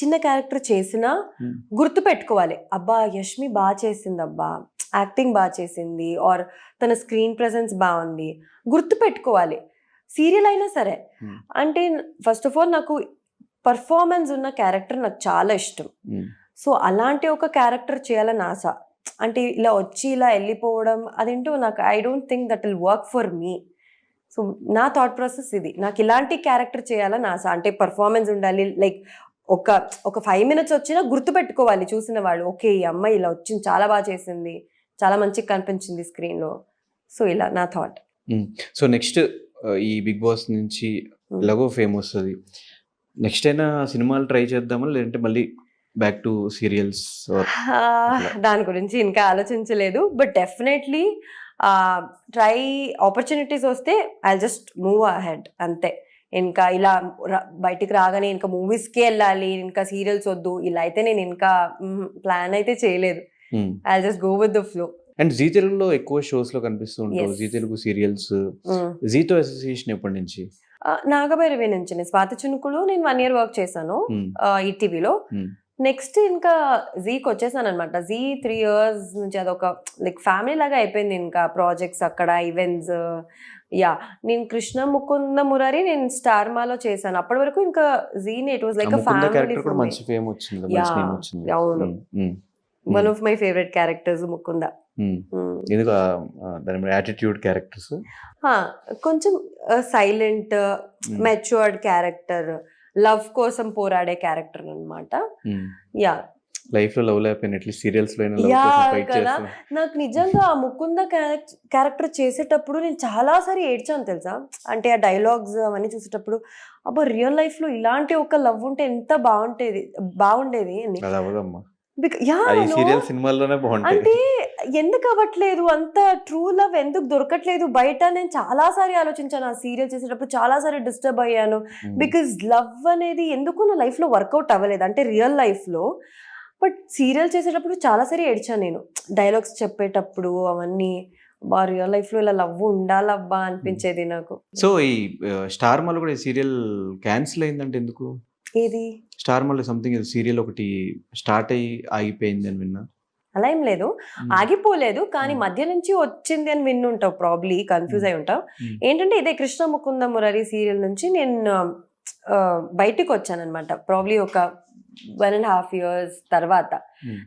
Speaker 2: చిన్న క్యారెక్టర్ చేసినా
Speaker 1: Hmm.
Speaker 2: గుర్తు పెట్టుకోవాలి అబ్బా యష్మి బాగా చేసింది అబ్బా యాక్టింగ్ బాగా చేసింది. ఆర్ తన స్క్రీన్ ప్రెసెన్స్ బాగుంది గుర్తు పెట్టుకోవాలి సీరియల్ అయినా సరే.
Speaker 1: Hmm.
Speaker 2: అంటే ఫస్ట్ ఆఫ్ ఆల్ నాకు పర్ఫార్మెన్స్ ఉన్న క్యారెక్టర్ నాకు చాలా ఇష్టం.
Speaker 1: Hmm.
Speaker 2: సో అలాంటి ఒక క్యారెక్టర్ చేయాలని ఆశ. అంటే ఇలా వచ్చి ఇలా వెళ్ళిపోవడం అదేంటో నాకు I don't think that will work for me so నా థాట్ ప్రాసెస్ ఇది. నాకు ఇలాంటి క్యారెక్టర్ చేయాలని ఆశ. అంటే పర్ఫార్మెన్స్ ఉండాలి. లైక్ ఒక ఒక ఫైవ్ మినిట్స్ వచ్చినా గుర్తు పెట్టుకోవాలి చూసిన వాళ్ళు. ఓకే ఈ అమ్మాయి ఇలా వచ్చింది. చాలా బాగా చేసింది. చాలా మంచిగా కనిపించింది స్క్రీన్లో సో ఇలా నా థాట్
Speaker 1: సో నెక్స్ట్ ఈ బిగ్ బాస్ నుంచి. ఎలాగో ఫేమ్ వస్తుంది. నెక్స్ట్ అయినా సినిమాలు ట్రై చేద్దామా? లేదంటే మళ్ళీ బ్యాక్ టు సీరియల్స్
Speaker 2: దాని గురించి ఇంకా ఆలోచించలేదు. బట్ డెఫినెట్లీ ట్రై ఆపర్చునిటీస్ వస్తే ఐ జస్ట్ మూవ్ అహెడ్ అంతే. ఇంకా ఇలా బయటికి రాగానే ఇంకా మూవీస్కే వెళ్ళాలి ఇంకా సీరియల్స్ వద్దు ఇలా అయితే నేను ఇంకా ప్లాన్ అయితే చేయలేదు. I just go with the flow
Speaker 1: and Zee తెలుగులో ఎక్కువ షోస్లో కనిపిస్తూ ఉంటావు.
Speaker 2: Yes.
Speaker 1: జీ తెలుగు సీరియల్స్ జీతో అసోసియేషన్ ఎప్పటి నుంచి?
Speaker 2: నాగభైరవి నుంచి స్వాతి చినుకులు నేను వన్ ఇయర్ వర్క్ చేశాను.
Speaker 1: Hmm.
Speaker 2: నెక్స్ట్ ఇంకా జీకి వచ్చేసాను అనమాట జీ త్రీ ఇయర్స్ నుంచి అదొక లైక్ ఫ్యామిలీ లాగా అయిపోయింది ఇంకా ప్రాజెక్ట్స్ అక్కడ ఈవెంట్స్ యా నేను కృష్ణ ముకుంద మురారి నేను స్టార్ మాలో చేశాను. అప్పటి వరకు ఇంకా జీని ఇట్ వాజ్ లైక్ ఫ్యామిలీ అవును. One of my favourite characters Mukunda.
Speaker 1: ఎందుకు యాటిట్యూడ్ క్యారెక్టర్స్
Speaker 2: కొంచెం సైలెంట్ మెచ్యూర్డ్ క్యారెక్టర్ లవ్ కోసం పోరాడే క్యారెక్టర్ అన్నమాట. యా
Speaker 1: లైఫ్లో లవ్ లేకపోయినా అట్లీస్ట్ సీరియల్స్లో
Speaker 2: కదా. నాకు నిజంగా ఆ ముకుంద క్యారెక్టర్ చేసేటప్పుడు నేను చాలా సారి ఏడ్చాను తెలుసా? అంటే ఆ డైలాగ్స్ అవన్నీ చూసేటప్పుడు అబ్బా రియల్ లైఫ్లో ఇలాంటి ఒక లవ్ ఉంటే ఎంత బాగుంటేది బాగుండేది అని.
Speaker 1: సీరియల్ సినిమాల్లోనే బాగుంటాయి.
Speaker 2: అంటే ఎందుకు అవ్వట్లేదు? అంత ట్రూ లవ్ ఎందుకు దొరకట్లేదు? బయట నేను చాలా సారి ఆలోచించాను ఆ సీరియల్ చేసేటప్పుడు చాలా సారి డిస్టర్బ్ అయ్యాను. బికాజ్ లవ్ అనేది ఎందుకు నా లైఫ్లో వర్కౌట్ అవ్వలేదు? అంటే రియల్ లైఫ్లో. బట్ సీరియల్ చేసేటప్పుడు చాలా సారి ఏడ్చాను నేను. డైలాగ్స్ చెప్పేటప్పుడు అవన్నీ బా రియల్ లైఫ్లో ఇలా లవ్ ఉండాలబ్బా అనిపించేది నాకు.
Speaker 1: సో ఈ స్టార్ మాల్ కూడా ఈ సీరియల్ క్యాన్సిల్ అయిందంటే ఎందుకు?
Speaker 2: ఏది?
Speaker 1: స్టార్ మాల్ సంథింగ్ సీరియల్ ఒకటి స్టార్ట్ అయ్యి ఆగిపోయింది అని విన్నా
Speaker 2: అలా ఏం లేదు. ఆగిపోలేదు కానీ. మధ్య నుంచి వచ్చింది అని విన్నుంటావు ప్రాబ్లీ కన్ఫ్యూజ్ అయి ఉంటావు. ఏంటంటే ఇదే కృష్ణ ముకుంద మురారి సీరియల్ నుంచి నేను బయటికి వచ్చాను అనమాట ప్రాబ్లీ ఒక వన్ అండ్ హాఫ్ ఇయర్స్ తర్వాత.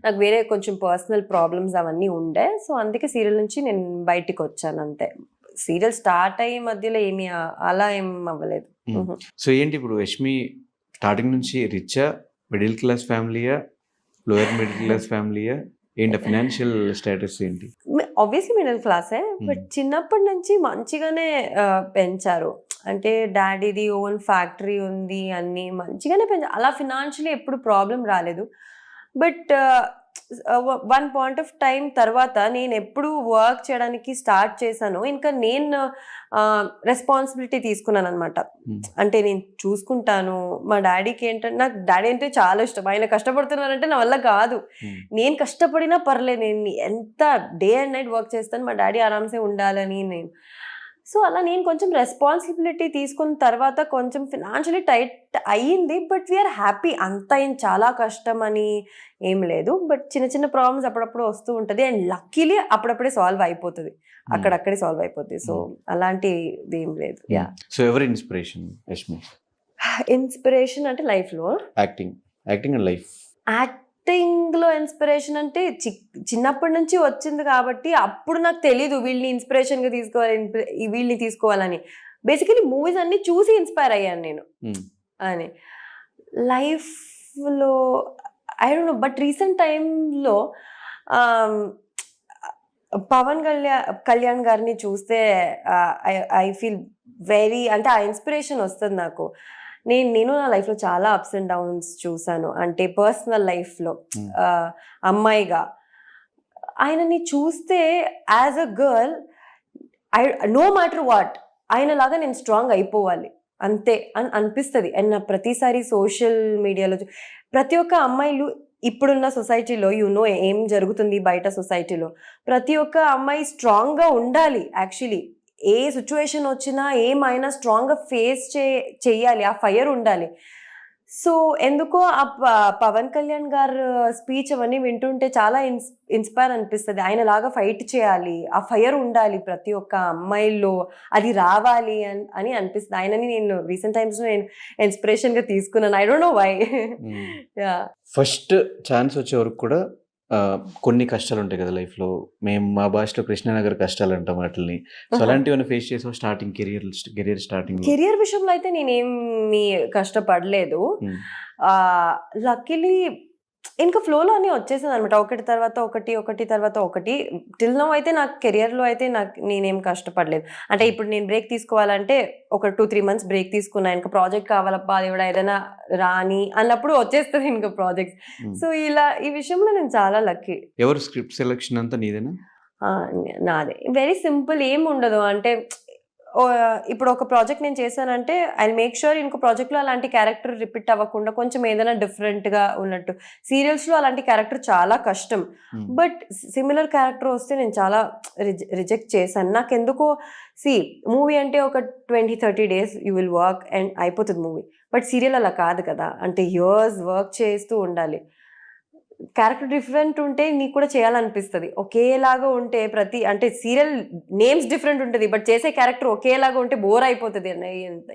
Speaker 2: నాకు వేరే కొంచెం పర్సనల్ ప్రాబ్లమ్స్ అవన్నీ ఉండే సో అందుకే సీరియల్ నుంచి నేను బయటికి వచ్చాను అంతే సీరియల్ స్టార్ట్ అయ్యే మధ్యలో ఏమి అలా ఏం అవ్వలేదు.
Speaker 1: సో ఏంటి ఇప్పుడు యష్మి స్టార్టింగ్ నుంచి రిచా మిడిల్ క్లాస్ ఫ్యామిలీయా లోయర్ మిడిల్ క్లాస్ ఫ్యామిలీయా ఏంటి ఫినాన్షియల్ స్టేటస్ ఏంటి?
Speaker 2: ఆబ్వియస్లీ మిడిల్ క్లాసే బట్ చిన్నప్పటి నుంచి మంచిగానే పెంచారు. అంటే డాడీది ఓన్ ఫ్యాక్టరీ ఉంది అన్ని మంచిగానే పెంచారు అలా ఫినాన్షియలీ ఎప్పుడు ప్రాబ్లం రాలేదు. But one point of time తర్వాత నేను ఎప్పుడు వర్క్ చేయడానికి స్టార్ట్ చేశాను ఇంకా నేను రెస్పాన్సిబిలిటీ తీసుకున్నాను అనమాట
Speaker 1: Hmm.
Speaker 2: అంటే నేను చూసుకుంటాను మా డాడీకి ఏంటంటే నాకు డాడీ అంటే చాలా ఇష్టం ఆయన కష్టపడుతున్నారంటే నా వల్ల కాదు
Speaker 1: Hmm.
Speaker 2: నేను కష్టపడినా పర్లేదు నేను ఎంత డే అండ్ నైట్ వర్క్ చేస్తాను మా డాడీ ఆరామ్సే ఉండాలని నేను సో అలా నేను కొంచెం రెస్పాన్సిబిలిటీ తీసుకున్న తర్వాత కొంచెం ఫినాన్షియలీ టైట్ అయ్యింది బట్ వీఆర్ హ్యాపీ అంత ఏం చాలా కష్టం అని ఏం లేదు. బట్ చిన్న చిన్న ప్రాబ్లమ్స్ అప్పుడప్పుడు వస్తూ ఉంటుంది. అండ్ లక్కీలీ అప్పుడప్పుడే సాల్వ్ అయిపోతుంది. అక్కడక్కడే సాల్వ్ అయిపోతుంది సో అలాంటిది ఏం లేదు. యా
Speaker 1: సో ఎవరి ఇన్స్పిరేషన్
Speaker 2: ఇన్స్పిరేషన్ [SIGHS] అంటే లైఫ్లో
Speaker 1: acting acting and life
Speaker 2: acting లో ఇన్స్పిరేషన్ అంటే చి- చిన్నప్పటి నుంచి వచ్చింది కాబట్టి అప్పుడు నాకు తెలీదు వీళ్ళని ఇన్స్పిరేషన్గా తీసుకోవాలి వీళ్ళని తీసుకోవాలని. బేసికలీ మూవీస్ అన్ని చూసి ఇన్స్పైర్ అయ్యాను నేను. అని. లైఫ్లో I don't know but recent టైంలో పవన్ కళ్యాణ్ కళ్యాణ్ గారిని చూస్తే ఐ ఫీల్ వెరీ అంటే ఆ ఇన్స్పిరేషన్ వస్తుంది నాకు. నేను నేను నా లైఫ్లో చాలా అప్స్ అండ్ డౌన్స్ చూసాను. అంటే పర్సనల్ లైఫ్లో
Speaker 1: Hmm.
Speaker 2: అమ్మాయిగా. ఆయనని చూస్తే as a girl I no matter what ఆయనలాగా నేను స్ట్రాంగ్ అయిపోవాలి. అంతే అని అనిపిస్తుంది. అండ్ నా ప్రతిసారి సోషల్ మీడియాలో ప్రతి ఒక్క అమ్మాయిలు ఇప్పుడున్న సొసైటీలో యు నో ఏం జరుగుతుంది బయట సొసైటీలో ప్రతి ఒక్క అమ్మాయి స్ట్రాంగ్గా ఉండాలి యాక్చువల్లీ ఏ సిచ్యువేషన్ వచ్చినా ఏమైనా స్ట్రాంగ్గా ఫేస్ చే చెయ్యాలి ఆ ఫైర్ ఉండాలి. సో ఎందుకో ఆ పవన్ కళ్యాణ్ గారు స్పీచ్ అవన్నీ వింటుంటే చాలా ఇన్స్ ఇన్స్పైర్ అనిపిస్తుంది. ఆయన లాగా ఫైట్ చేయాలి ఆ ఫైర్ ఉండాలి ప్రతి ఒక్క అమ్మాయిల్లో అది రావాలి అని అని అనిపిస్తుంది. ఆయనని నేను రీసెంట్ టైమ్స్లో నేను ఇన్స్పిరేషన్గా తీసుకున్నాను. I don't know why yeah
Speaker 1: first chance వచ్చే వరకు కూడా కొన్ని కష్టాలు ఉంటాయి కదా లైఫ్లో మేము మా భాషలో కృష్ణానగర్ కష్టాలు అంటాం వాటిని సో అలాంటివన్నీ ఫేస్ చేసాం starting career career starting
Speaker 2: career విషయంలో అయితే నేనేమి కష్టపడలేదు. లక్కీలీ ఇంకా ఫ్లోలో అన్నీ వచ్చేసింది అనమాట ఒకటి తర్వాత ఒకటి ఒకటి తర్వాత ఒకటి. టిల్ నో అయితే నాకు కెరియర్లో అయితే నాకు నేనేం కష్టపడలేదు. అంటే ఇప్పుడు నేను బ్రేక్ తీసుకోవాలంటే ఒక టూ త్రీ మంత్స్ బ్రేక్ తీసుకున్నా ఇంకా ప్రాజెక్ట్ కావాలబ్బా అది కూడా ఏదైనా రాని అన్నప్పుడు వచ్చేస్తుంది ఇంకా ప్రాజెక్ట్ సో ఇలా ఈ విషయంలో నేను చాలా లక్కీ
Speaker 1: ఎవరు స్క్రిప్ట్ సెలెక్షన్ అంతా నీదేనా?
Speaker 2: నాదే. వెరీ సింపుల్ ఏం ఉండదు. అంటే ఇప్పుడు ఒక ప్రాజెక్ట్ నేను చేశానంటే ఐ మేక్ షూర్ ఇంకో ప్రాజెక్ట్లో అలాంటి క్యారెక్టర్ రిపీట్ అవ్వకుండా కొంచెం ఏదైనా డిఫరెంట్గా ఉన్నట్టు. సీరియల్స్లో అలాంటి క్యారెక్టర్ చాలా కష్టం. బట్ సిమిలర్ క్యారెక్టర్ వస్తే నేను చాలా రిజెక్ట్ చేశాను. నాకు ఎందుకో సి మూవీ అంటే ఒక twenty thirty days you will work and అయిపోతుంది మూవీ బట్ సీరియల్ అలా కాదు కదా. అంటే ఇయర్స్ వర్క్ చేస్తూ ఉండాలి. క్యారెక్టర్ డిఫరెంట్ ఉంటే నీకు కూడా చేయాలనిపిస్తుంది. ఒకేలాగా ఉంటే ప్రతి అంటే సీరియల్ నేమ్స్ డిఫరెంట్ ఉంటుంది బట్ చేసే క్యారెక్టర్ ఒకేలాగా ఉంటే బోర్ అయిపోతుంది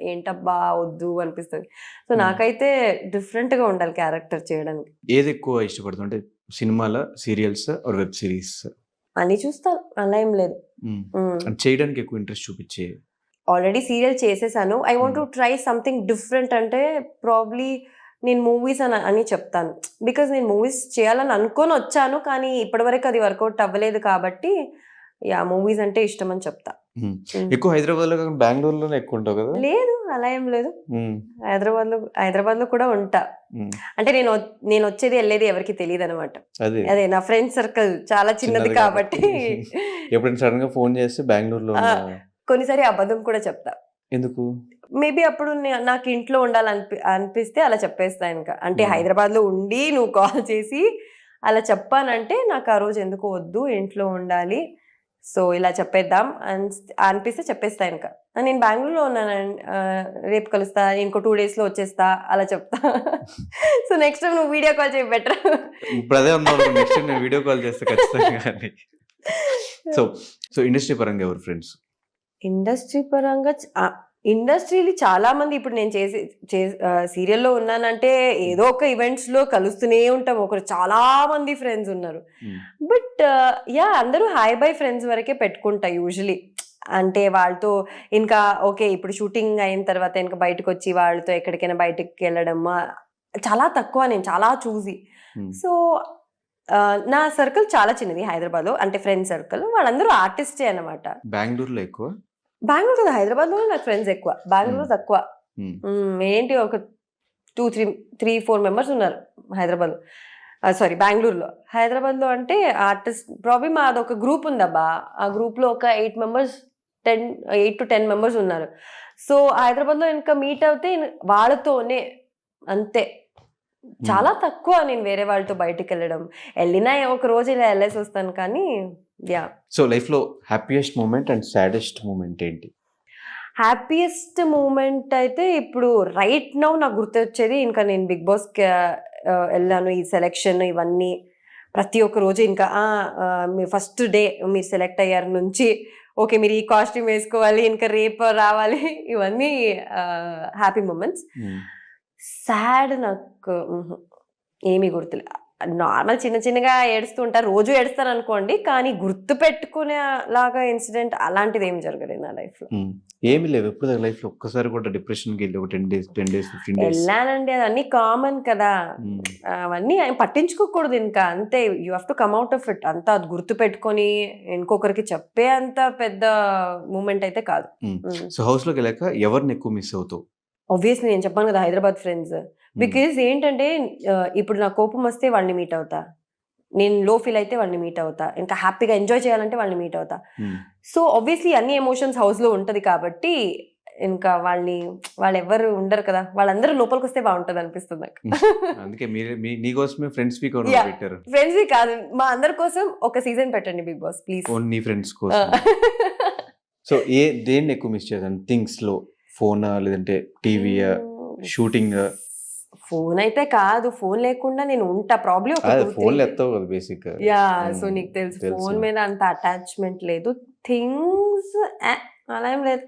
Speaker 2: ఏంటబ్బా వద్దు అనిపిస్తుంది. So
Speaker 1: Hmm.
Speaker 2: నాకైతే డిఫరెంట్గా ఉండాలి క్యారెక్టర్ చేయడానికి.
Speaker 1: ఏది ఎక్కువ ఇష్టపడుతుంది అంటే సినిమాల సీరియల్స్ ఆర్ వెబ్ సిరీస్
Speaker 2: అని చూస్తాను అలా ఏం లేదు. మ్మ్.
Speaker 1: అంటే చేయడానికి ఎక్కువ ఇంట్రెస్ట్ చూపించే?
Speaker 2: ఆల్రెడీ సీరియల్ చేసేసాను. I want to try something different అంటే ప్రాబ్లీ నేను మూవీస్ అని అని చెప్తాను. బికాజ్ నేను మూవీస్ చేయాలని అనుకొని వచ్చాను కానీ ఇప్పటివరకు అది వర్కౌట్ అవ్వలేదు కాబట్టి యా మూవీస్ అంటే ఇష్టం అని చెప్తా.
Speaker 1: ఎక్కువ హైదరాబాద్లో బెంగళూరులోనే ఎక్కువ ఉంటావు కదా?
Speaker 2: లేదు అలా ఏం లేదు. హైదరాబాద్లో హైదరాబాద్లో కూడా ఉంటా. అంటే నేను నేను వచ్చేది వెళ్ళేది ఎవరికి తెలియదు అనమాట
Speaker 1: అదే
Speaker 2: నా ఫ్రెండ్ సర్కిల్ చాలా చిన్నది కాబట్టి. [LAUGHS]
Speaker 1: ఎప్పుడైనా సడన్గా ఫోన్ చేస్తే బెంగళూరులో
Speaker 2: కొన్నిసారి అబద్ధం కూడా చెప్తా.
Speaker 1: ఎందుకు?
Speaker 2: మేబీ అప్పుడు నాకు ఇంట్లో ఉండాలనిపి అనిపిస్తే అలా చెప్పేస్తా ఇంకా. అంటే
Speaker 1: Hmm.
Speaker 2: హైదరాబాద్లో ఉండి నువ్వు కాల్ చేసి అలా చెప్పానంటే నాకు ఆ రోజు ఎందుకు వద్దు ఇంట్లో ఉండాలి. సో ఇలా చెప్పేద్దాం అని అనిపిస్తే చెప్పేస్తా ఇంకా. నేను బెంగళూరులో ఉన్నాను రేపు కలుస్తా ఇంకో టూ డేస్లో వచ్చేస్తా అలా చెప్తా. సో నెక్స్ట్ టైం నువ్వు వీడియో కాల్ చేయి బెటర్.
Speaker 1: ఇప్పుడు అదే ఉన్నావు నెక్స్ట్ నేను వీడియో కాల్ చేస్తే ఖచ్చితంగా. సో సో ఇండస్ట్రీ పరంగా ఎవరు ఫ్రెండ్స్
Speaker 2: ఇండస్ట్రీ పరంగా ఇండస్ట్రీలు చాలా మంది ఇప్పుడు నేను చేసి సీరియల్లో ఉన్నానంటే ఏదో ఒక ఈవెంట్స్లో కలుస్తూనే ఉంటాం. ఒకరు చాలా మంది ఫ్రెండ్స్ ఉన్నారు. బట్ యా అందరూ హాయ్ బై ఫ్రెండ్స్ వరకే పెట్టుకుంటా యూజువలీ. అంటే వాళ్ళతో ఇంకా ఓకే ఇప్పుడు షూటింగ్ అయిన తర్వాత ఇంకా బయటకు వచ్చి వాళ్ళతో ఎక్కడికైనా బయటకు వెళ్ళడం చాలా తక్కువ నేను చాలా చూసి. సో నా సర్కిల్ చాలా చిన్నది హైదరాబాద్లో. అంటే ఫ్రెండ్ సర్కిల్. వాళ్ళందరూ ఆర్టిస్టే అన్నమాట.
Speaker 1: బెంగళూరులో ఎక్కువ?
Speaker 2: బెంగళూరు కదా హైదరాబాద్లోనే నాకు ఫ్రెండ్స్ ఎక్కువ. బెంగళూరు. తక్కువ. ఏంటి ఒక two three three four members ఉన్నారు హైదరాబాద్ సారీ బెంగళూరులో. హైదరాబాద్లో అంటే ఆర్టిస్ట్ ప్రాబ్లమ్ మాది ఒక గ్రూప్ ఉందబ్బా. ఆ గ్రూప్లో ఒక eight members ten eight to ten members ఉన్నారు. సో హైదరాబాద్లో ఇంకా మీట్ అవుతే వాళ్ళతోనే అంతే. చాలా తక్కువ నేను వేరే వాళ్ళతో బయటికి వెళ్ళడం వెళ్ళినా ఒక రోజు ఇలా వెళ్ళేసి వస్తాను కానీ యా.
Speaker 1: సో లైఫ్లో happiest moment and saddest moment ఏంటి?
Speaker 2: హ్యాపీయెస్ట్ మూమెంట్ అయితే ఇప్పుడు రైట్ నౌ నాకు గుర్తొచ్చేది ఇంకా నేను బిగ్ బాస్కి వెళ్ళాను ఈ సెలెక్షన్ ఇవన్నీ. ప్రతి ఒక్క రోజు ఇంకా మీ ఫస్ట్ డే మీరు సెలెక్ట్ అయ్యారు నుంచి ఓకే మీరు ఈ కాస్ట్యూమ్ వేసుకోవాలి ఇంకా రేపు రావాలి ఇవన్నీ హ్యాపీ మూమెంట్స్
Speaker 1: మ్మ్.
Speaker 2: సాడ్ నాకు. ఏమీ గుర్తులే. నార్మల్ చిన్న చిన్నగా ఏడుస్తూ ఉంటా. రోజు ఏడుస్తాను అనుకోండి కానీ గుర్తు పెట్టుకునే లాగా ఇన్సిడెంట్ అలాంటిది ఏం జరగలేదు నా
Speaker 1: లైఫ్లో. ఏమి లేవు. ఎప్పుడు లైఫ్లో ఒక్కసారి కూడా డిప్రెషన్కి వెళ్ళి ఒక ten days ten days fifteen days.
Speaker 2: వెళ్ళానండి అది అన్ని కామన్ కదా. అవన్నీ ఆయన పట్టించుకోకూడదు ఇంకా. అంతే. You have to come out of it. అంతా అది గుర్తు పెట్టుకొని ఇంకొకరికి చెప్పే అంత పెద్ద మూమెంట్ అయితే కాదు.
Speaker 1: సో హౌస్లోకి వెళ్ళాక ఎవరిని ఎక్కువ మిస్ అవుతావు?
Speaker 2: ఆబ్వియస్లీ నేను చెప్పాను కదా హైదరాబాద్ ఫ్రెండ్స్ బికాజ్ ఏంటంటే ఆ, ఇప్పుడు నా కోపం వస్తే వాళ్ళని మీట్ అవుతా. నేను లో ఫీల్ అయితే వాళ్ళని మీట్ అవుతా. ఇంకా హ్యాపీగా ఎంజాయ్ చేయాలంటే వాళ్ళని మీట్ అవుతా. సో ఆబ్వియస్లీ అన్ని ఎమోషన్స్ హౌస్లో ఉంటది కాబట్టి ఇంకా వాళ్ళని వాళ్ళు ఎవరు ఉండరు కదా. వాళ్ళందరూ లోపలికి వస్తే బాగుంటది అనిపిస్తుంది నాకు.
Speaker 1: అందుకే మీ నీకోసమే ఫ్రెండ్స్ వీక్. పెట్టారు.
Speaker 2: ఫ్రెండ్స్ కాదు. మా అందరి కోసం ఒక సీజన్ పెట్టండి Bigg Boss please
Speaker 1: only friends కోసం. [LAUGHS] సో ఏ దేన్ని ఎక్కువ మిస్ చేశాను థింగ్స్లో. ఫోన్ లేదంటే టీవీ షూటింగ్?
Speaker 2: ఫోన్ అయితే కాదు ఫోన్ లేకుండా నేను ఉంటా. ప్రాబ్లం
Speaker 1: అదే ఫోన్లు ఎత్తావు కదా బేసిక్
Speaker 2: యా సో నీకు
Speaker 1: తెలుసు.
Speaker 2: ఫోన్ మీద అంత అటాచ్మెంట్ లేదు. థింగ్స్ అలా ఏం లేదు.